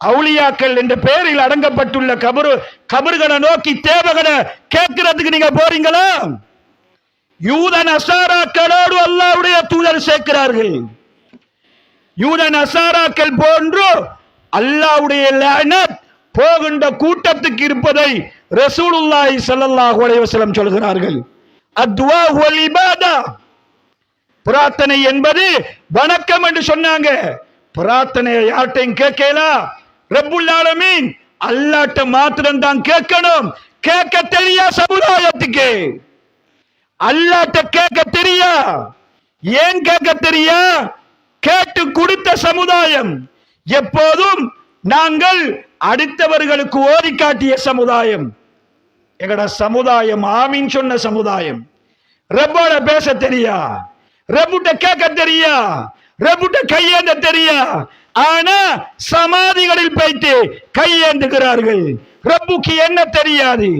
அவுளியாக்கள் என்ற பெயரில் அடங்கப்பட்டுள்ள கபரு கபறுகளை நோக்கி தேவகளை கேட்கிறதுக்கு நீங்க போறீங்களா? யூத நசாராக்களோடு அல்லாவுடைய தூதர் சேர்க்கிறார்கள். யூத நசாராக்கள் போன்று அல்லாவுடைய போகின்ற கூட்டத்துக்கு இருப்பதை ரசூலுல்லாய் சல்லாஹ் அலைஹி சொல்கிறார்கள். அத்வா ஒலிபாதா பிரார்த்தனை என்பது வணக்கம் என்று சொன்னாங்க. பிரார்த்தனை யார்ட்டையும் கேட்கலாம் ரபுல்லாலமீன் அல்லாட்ட மாத்திரம் தான் கேட்கணும். கேட்க தெரியா சமுதாயத்துக்கு? அல்லாட்ட கேட்க தெரியா? ஏன் கேட்க தெரியா? கேட்டு கொடுத்த சமுதாயம். எப்போதும் நாங்கள் அடுத்தவர்களுக்கு ஓதி காட்டிய சமுதாயம். எங்கட சமுதாயம்? ஆமீன் சொன்ன சமுதாயம். ரப்போட பேச தெரியா? ரப்புட்ட கேட்க தெரியா? ரப்புட்ட கையேந்த தெரியா? ஆனா சமாதிகளில் போயிட்டு கையேந்துகிறார்கள் ரப்புக்கு என்ன தெரியாது.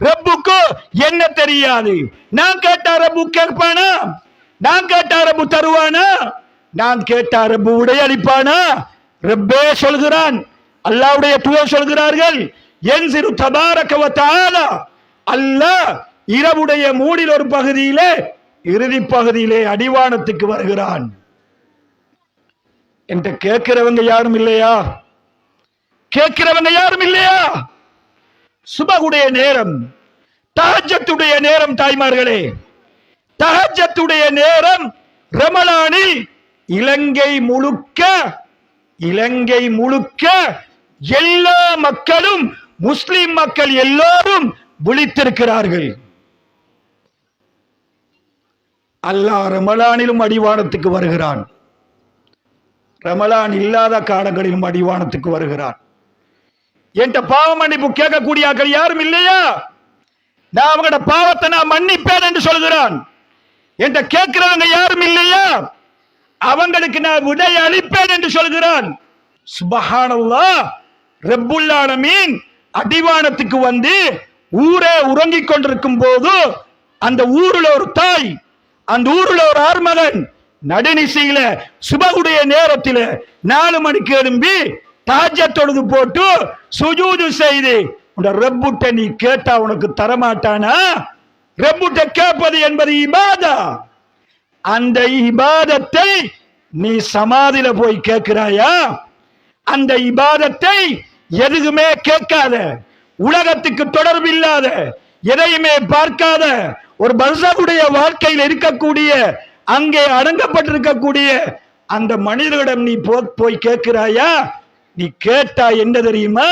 ரப்புக்கு என்ன தெரியாது. நான் கேட்டா ரப்பு கேட்பானா? நான் கேட்டா ரப்பு தருவானா? நான் கேட்டா ரப்பு உடையளிப்பானா ரப்பே சொல்கிறான். அல்லாவுடைய தூதர் சொல்கிறார்கள். என் சிறு தபாரக்கவத்தால அல்லாஹ் இரவுடைய மூடில் ஒரு பகுதியிலே இறுதி பகுதியிலே அடிவானத்துக்கு வருகிறான். என்று கேட்கிறவங்க யாரும் இல்லையா? கேட்கிறவங்க யாரும் இல்லையா? சுபகுடைய நேரம் தகஜத்துடைய நேரம் தாய்மார்களே. தகஜத்துடைய நேரம் ரமலானில் இலங்கை முழுக்க இலங்கை முழுக்க எல்லா மக்களும் முஸ்லிம் மக்கள் எல்லோரும் விழித்திருக்கிறார்கள். அல்லாஹ் ரமலானிலும் அடிவானத்துக்கு வருகிறான். ரமலான் இல்லாத காலங்களிலும் அடிவானத்துக்கு வருகிறான் என்கிட்ட பாவ மன்னிப்பு கேட்கக்கூடிய ஆக்கள் யாரும் இல்லையா? நான் அவங்களோட பாவத்தை நான் மன்னிப்பேன் என்று சொல்கிறான் என்கிட்ட கேட்கிறவங்க யாரும் இல்லையா? அவங்களுக்கு நான் விடை அளிப்பேன் என்று சொல்கிறான் சுபஹானல்லா ரெப்புல்லான மீன் அடிவானத்துக்கு வந்து ஊரே உறங்கிக் கொண்டிருக்கும் போது அந்த ஊருல ஒரு தாய் அந்த ஊருல ஒரு ஆர்மகன் நடுநிசையில சுபகுடைய நேரத்தில் நாலு மணிக்கு எழும்பி தாஜ தொழுது போட்டு சுஜூது செய்து உன் ரெப்புட்ட நீ கேட்டா உனக்கு தரமாட்டானா? ரெப்புட்ட கேட்பது என்பது இபாதா. அந்த இபாதத்தை நீ சமாதியில போய் கேட்கிறாயா? அந்த இபாதத்தை எதுவுமே கேட்காத உலகத்துக்கு தொடர்பு இல்லாத எதையுமே பார்க்காத ஒரு பர்சகுடைய வாழ்க்கையில் இருக்கக்கூடிய அங்கே அடங்கப்பட்டிருக்கக்கூடிய அந்த மனிதரிடம் நீ போ- போய் கேட்கிறாயா? நீ கேட்டா என்ன தெரியுமா?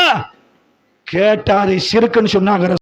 கேட்டா அதை சிறுக்குன்னு சொன்னாங்க